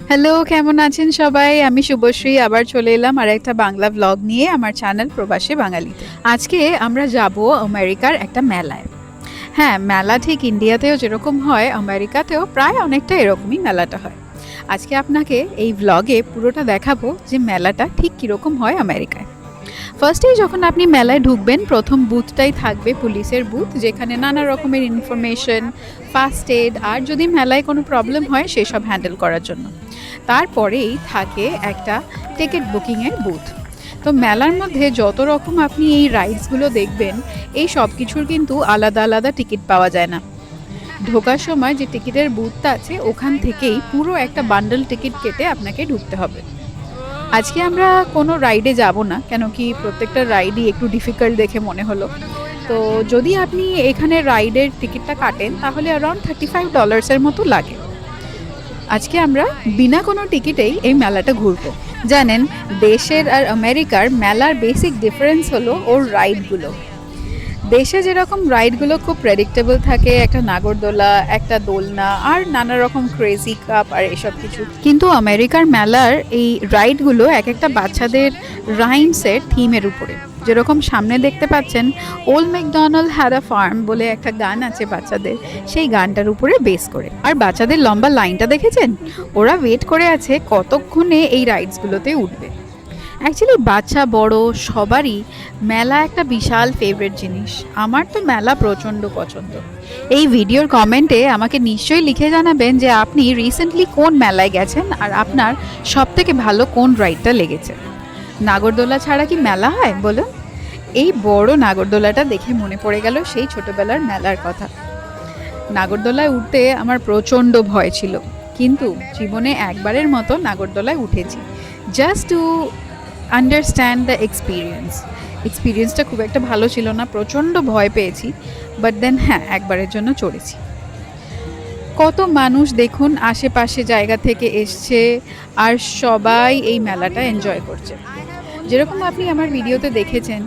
Hello কেমন আছেন সবাই? আমি শুভশ্রী, আবার চলে এলাম আর একটা বাংলা ব্লগ নিয়ে আমার চ্যানেল প্রবাসী বাঙালি আজকে আমরা যাব আমেরিকার একটা মেলায়। হ্যাঁ মেলা ঠিক ইন্ডিয়াতেও যেরকম হয়, আমেরিকাতেও প্রায় অনেকটা এরকমই মেলাটা হয়। আজকে আপনাকে এই ব্লগে পুরোটা দেখাবো যে মেলাটা ঠিক কীরকম হয় আমেরিকায়। ফার্স্টেই যখন আপনি মেলায় ঢুকবেন, প্রথম বুথটাই থাকবে পুলিশের বুথ, যেখানে নানা রকমের ইনফরমেশন ফার্স্ট এড আর যদি মেলায় কোনো প্রবলেম হয়, সেসব হ্যান্ডেল করার জন্য। তারপরেই থাকে একটা টিকিট বুকিংয়ের বুথ। তো মেলার মধ্যে যত রকম আপনি এই রাইডসগুলো দেখবেন, এই সব কিছুর কিন্তু আলাদা আলাদা টিকিট পাওয়া যায় না। ঢোকার সময় যে টিকিটের বুথটা আছে, ওখান থেকেই পুরো একটা বান্ডেল টিকিট কেটে আপনাকে ঢুকতে হবে। আজকে আমরা কোনো রাইডে যাব না, কেন কি প্রত্যেকটা রাইডই একটু ডিফিকাল্ট দেখে মনে হলো। তো যদি আপনি এখানে রাইডের টিকিটটা কাটেন, তাহলে অ্যারাউন্ড থার্টি ফাইভ ডলার্সের মতো লাগে। আজকে আমরা বিনা কোনো টিকিটেই এই মেলাটা ঘুরবো। জানেন, দেশের আর আমেরিকার মেলার বেসিক ডিফারেন্স হলো ওর রাইডগুলো দেশে যেরকম রাইডগুলো খুব প্রেডিক্টেবল থাকে, একটা নাগরদোলা, একটা দোলনা, আর নানা রকম ক্রেজি কাপ আর এসব কিছু। কিন্তু আমেরিকার মেলার এই রাইডগুলো এক একটা বাচ্চাদের রাইমসের থিমের উপরে। যেরকম সামনে দেখতে পাচ্ছেন old McDonald had a farm বলে একটা গান আছে বাচ্চাদের। সেই গানটার উপরে বেস করে। আর বাচ্চাদের লম্বা লাইনটা দেখেছেন? ওরা ওয়েট করে আছে কতক্ষণে এই রাইডসগুলোতে উঠবে। অ্যাকচুয়ালি বাচ্চা, বড়, সবারই মেলা একটা বিশাল ফেভারিট জিনিস। আমার তো মেলা প্রচণ্ড পছন্দ। এই ভিডিওর কমেন্টে আমাকে নিশ্চয়ই লিখে জানাবেন যে আপনি রিসেন্টলি কোন মেলায় গেছেন আর আপনার সবথেকে ভালো কোন রাইডটা লেগেছে। নাগরদোলা ছাড়া কি মেলা হয়, বলুন? এই বড় নাগরদোলাটা দেখে মনে পড়ে গেল সেই ছোটবেলার মেলার কথা। নাগরদোলায় উঠতে আমার প্রচণ্ড ভয় ছিল। কিন্তু জীবনে একবারের মতো নাগরদোলায় উঠেছি। Just to understand the experience এক্সপিরিয়েন্সটা খুব একটা ভালো ছিল না, প্রচণ্ড ভয় পেয়েছি বাট দেন হ্যাঁ একবারের জন্য চড়েছি। কত মানুষ দেখুন আশেপাশে জায়গা থেকে এসছে আর সবাই এই মেলাটা এনজয় করছে। যেরকম আপনি আমার ভিডিওতে দেখেছেন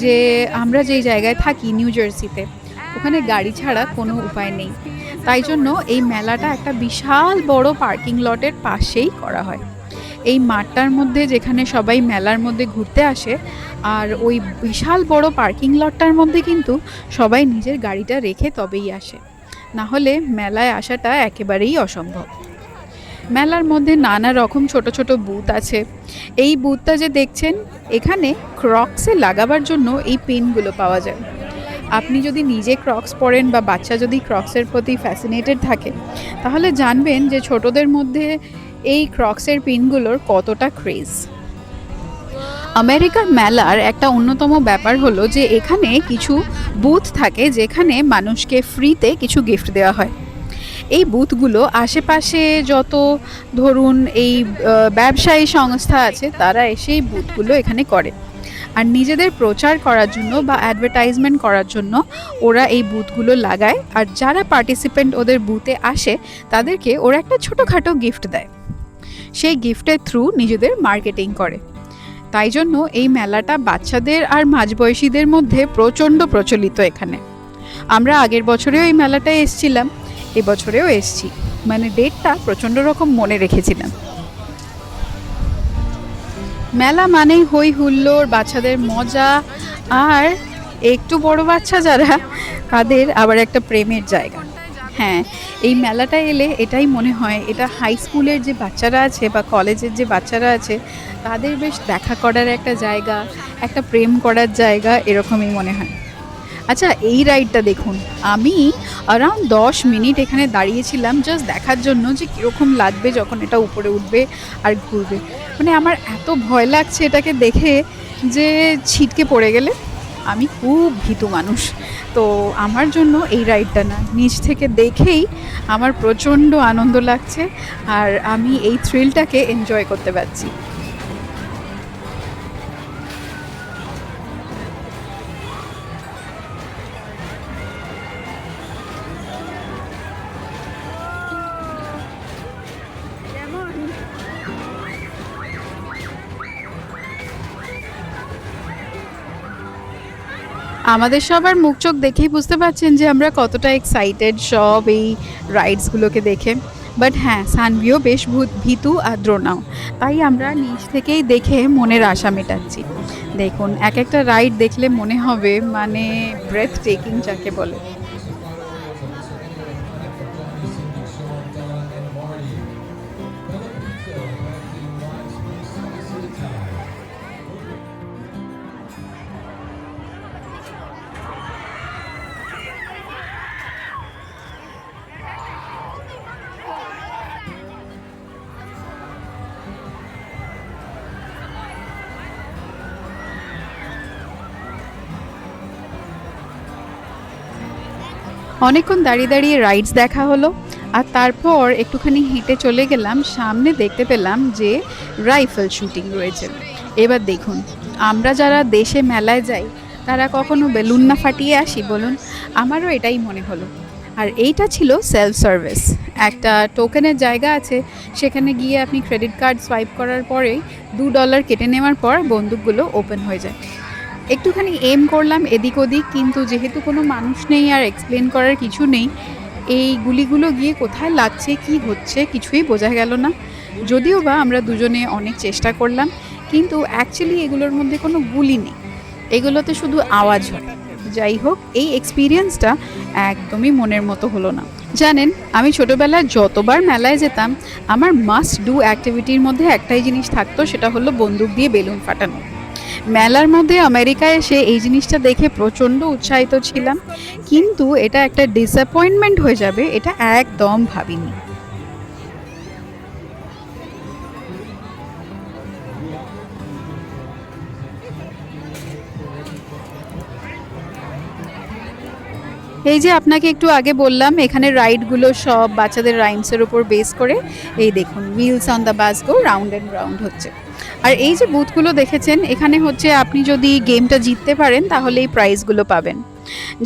যে আমরা যেই জায়গায় থাকি নিউ জার্সিতে ওখানে গাড়ি ছাড়া কোনো উপায় নেই। তাই জন্য এই মেলাটা একটা বিশাল বড় পার্কিং লটের পাশেই করা হয়। এই মাঠটার মধ্যে যেখানে সবাই মেলার মধ্যে ঘুরতে আসে, আর ওই বিশাল বড় পার্কিং লটটার মধ্যে কিন্তু সবাই নিজের গাড়িটা রেখে তবেই আসে। না হলে মেলায় আসাটা একেবারেই অসম্ভব। মেলার মধ্যে নানা রকম ছোট ছোট বুথ আছে। এই বুথটা যে দেখছেন, এখানে ক্রক্সে লাগাবার জন্য এই পেনগুলো পাওয়া যায়। আপনি যদি নিজে ক্রক্স পরেন বা বাচ্চা যদি ক্রক্সের প্রতি ফ্যাসিনেটেড থাকে, তাহলে জানবেন যে ছোটদের মধ্যে এই ক্রক্সের পিনগুলোর কতটা ক্রেজ আমেরিকার মেলার একটা অন্যতম ব্যাপার হলো যে এখানে কিছু বুথ থাকে যেখানে মানুষকে ফ্রিতে কিছু গিফট দেওয়া হয়। এই বুথগুলো আশেপাশে যত ধরুন এই ব্যবসায়ী সংস্থা আছে, তারা এসে এই বুথগুলো এখানে করে। আর নিজেদের প্রচার করার জন্য বা অ্যাডভার্টাইজমেন্ট করার জন্য ওরা এই বুথগুলো লাগায়। আর যারা পার্টিসিপেন্ট ওদের বুথে আসে, তাদেরকে ওরা একটা ছোটোখাটো গিফট দেয়। সেই গিফটের থ্রু নিজেদের মার্কেটিং করে। তাই জন্য এই মেলাটা বাচ্চাদের আর মাঝবয়সীদের মধ্যে প্রচণ্ড প্রচলিত এখানে। আমরা আগের বছরেও এই মেলাটায় এসছিলাম এবছরেও এসছি। মানে ডেটটা প্রচণ্ড রকম মনে রেখেছিলাম। মেলা মানেই হই হুল্লোড়, বাচ্চাদের মজা আর একটু বড় বাচ্চা যারা, তাদের আবার একটা প্রেমের জায়গা। হ্যাঁ এই মেলাটা এলে এটাই মনে হয়, এটা হাই স্কুলের যে বাচ্চারা আছে বা কলেজের যে বাচ্চারা আছে, তাদের বেশ দেখা করার একটা জায়গা, একটা প্রেম করার জায়গা এরকমই মনে হয়। আচ্ছা এই রাইডটা দেখুন, আমি অ্যারাউন্ড দশ মিনিট এখানে দাঁড়িয়েছিলাম জাস্ট দেখার জন্য যে কীরকম লাগবে যখন এটা উপরে উঠবে আর ঘুরবে। মানে আমার এত ভয় লাগছে এটাকে দেখে যে ছিটকে পড়ে গেলে। আমি খুব ভীতু মানুষ। তো আমার জন্য এই রাইডটা না। নিজ থেকে দেখেই আমার প্রচণ্ড আনন্দ লাগছে আর আমি এই থ্রিলটাকে এনজয় করতে পারছি। আমাদের সবার মুখ চোখ দেখেই বুঝতে পারছেন যে আমরা কতটা এক্সাইটেড সব এই রাইডসগুলোকে দেখে। বাট হ্যাঁ সানভিও বেশ ভূত- আর দ্রোণাও। তাই আমরা নিজ থেকেই দেখে মনের আশা মেটাচ্ছি। দেখুন এক একটা রাইড দেখলে মনে হবে মানে ব্রেথ টেকিং যাকে বলে। অনেকক্ষণ দাঁড়িয়ে দাঁড়িয়ে রাইডস দেখা হলো, আর তারপর একটুখানি হেঁটে চলে গেলাম, সামনে দেখতে পেলাম যে রাইফেল শুটিং রয়েছে। এবার দেখুন, আমরা যারা দেশে মেলায় যাই, তারা কখনো বেলুন না ফাটিয়ে আসি, বলুন? আমারও এটাই মনে হলো। আর এইটা ছিল সেলফ সার্ভিস একটা টোকেনের জায়গা আছে, সেখানে গিয়ে আপনি ক্রেডিট কার্ড সোয়াইপ করার পরেই দু ডলার কেটে নেওয়ার পর বন্দুকগুলো ওপেন হয়ে যায়। একটুখানি এম করলাম এদিক ওদিক, কিন্তু যেহেতু কোনো মানুষ নেই আর এক্সপ্লেন করার কিছু নেই, এই গুলিগুলো গিয়ে কোথায় লাগছে, কি হচ্ছে কিছুই বোঝা গেল না। যদিও বা আমরা দুজনে অনেক চেষ্টা করলাম, কিন্তু অ্যাকচুয়ালি এগুলোর মধ্যে কোনো গুলি নেই। এগুলোতে শুধু আওয়াজ হয়। যাই হোক, এই এক্সপিরিয়েন্সটা একদমই মনের মতো হলো না। জানেন, আমি ছোটোবেলায় যতবার মেলায় যেতাম, আমার মাস্ট ডু অ্যাক্টিভিটির মধ্যে একটাই জিনিস থাকতো, সেটা হলো বন্দুক দিয়ে বেলুন ফাটানো। মেলার মধ্যে আমেরিকায় এসে এই জিনিসটা দেখে প্রচণ্ড উৎসাহিত ছিলাম। কিন্তু এটা একটা ডিসঅ্যাপয়েন্টমেন্ট হয়ে যাবে, এটা একদম ভাবিনি। এই যে আপনাকে একটু আগে বললাম, এখানে রাইডগুলো সব বাচ্চাদের রাইমসের উপর বেস করে। এই দেখুন wheels on the bus go round and round হচ্ছে। আর এই যে বুথগুলো দেখেছেন, এখানে হচ্ছে আপনি যদি গেমটা জিততে পারেন, তাহলে এই প্রাইজগুলো পাবেন।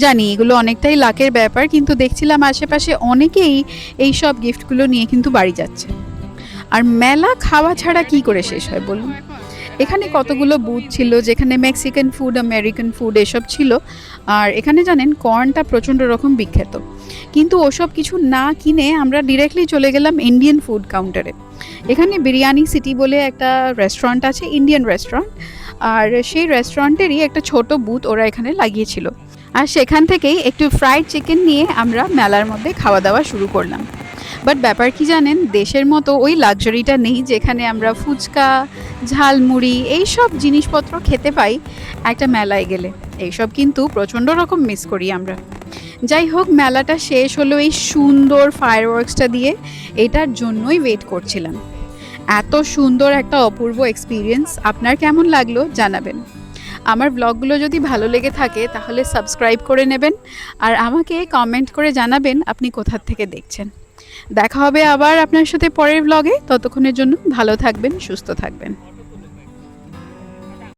জানি, এগুলো অনেকটাই লাকের ব্যাপার, কিন্তু দেখছিলাম আশেপাশে অনেকেই এই সব গিফটগুলো নিয়ে কিন্তু বাড়ি যাচ্ছে। আর মেলা খাওয়া ছাড়া কি করে শেষ হয়, বলুন? এখানে কতগুলো বুথ ছিল? যেখানে মেক্সিকান ফুড আমেরিকান ফুড এসব ছিল। আর এখানে জানেন কর্নটা প্রচণ্ড রকম বিখ্যাত। কিন্তু ওসব কিছু না কিনে আমরা ডিরেক্টলি চলে গেলাম ইন্ডিয়ান ফুড কাউন্টারে এখানে বিরিয়ানি সিটি বলে একটা রেস্টুরেন্ট আছে ইন্ডিয়ান রেস্টুরেন্ট আর সেই রেস্টুরেন্টেরই একটা ছোট বুথ ওরা এখানে লাগিয়েছিল। আর সেখান থেকেই একটু ফ্রাইড চিকেন নিয়ে আমরা মেলার মধ্যে খাওয়া দাওয়া শুরু করলাম। বাট ব্যাপার কি জানেন? দেশের মতো ওই লাক্সারিটা নেই যেখানে আমরা ফুচকা, ঝালমুড়ি এই সব জিনিসপত্র খেতে পাই একটা মেলায় গেলে। এইসব কিন্তু প্রচণ্ড রকম মিস করি আমরা। যাই হোক, মেলাটা শেষ হলো এই সুন্দর ফায়ারওয়ার্কসটা দিয়ে। এটার জন্যই ওয়েট করছিলাম। এত সুন্দর একটা অপূর্ব এক্সপিরিয়েন্স আপনার কেমন লাগল জানাবেন। আমার ব্লগগুলো যদি ভালো লেগে থাকে তাহলে সাবস্ক্রাইব করে নেবেন। আর আমাকে কমেন্ট করে জানাবেন আপনি কোথার থেকে দেখছেন। দেখা হবে আবার আপনার সাথে পরের ব্লগে ততক্ষণের জন্য ভালো থাকবেন সুস্থ থাকবেন।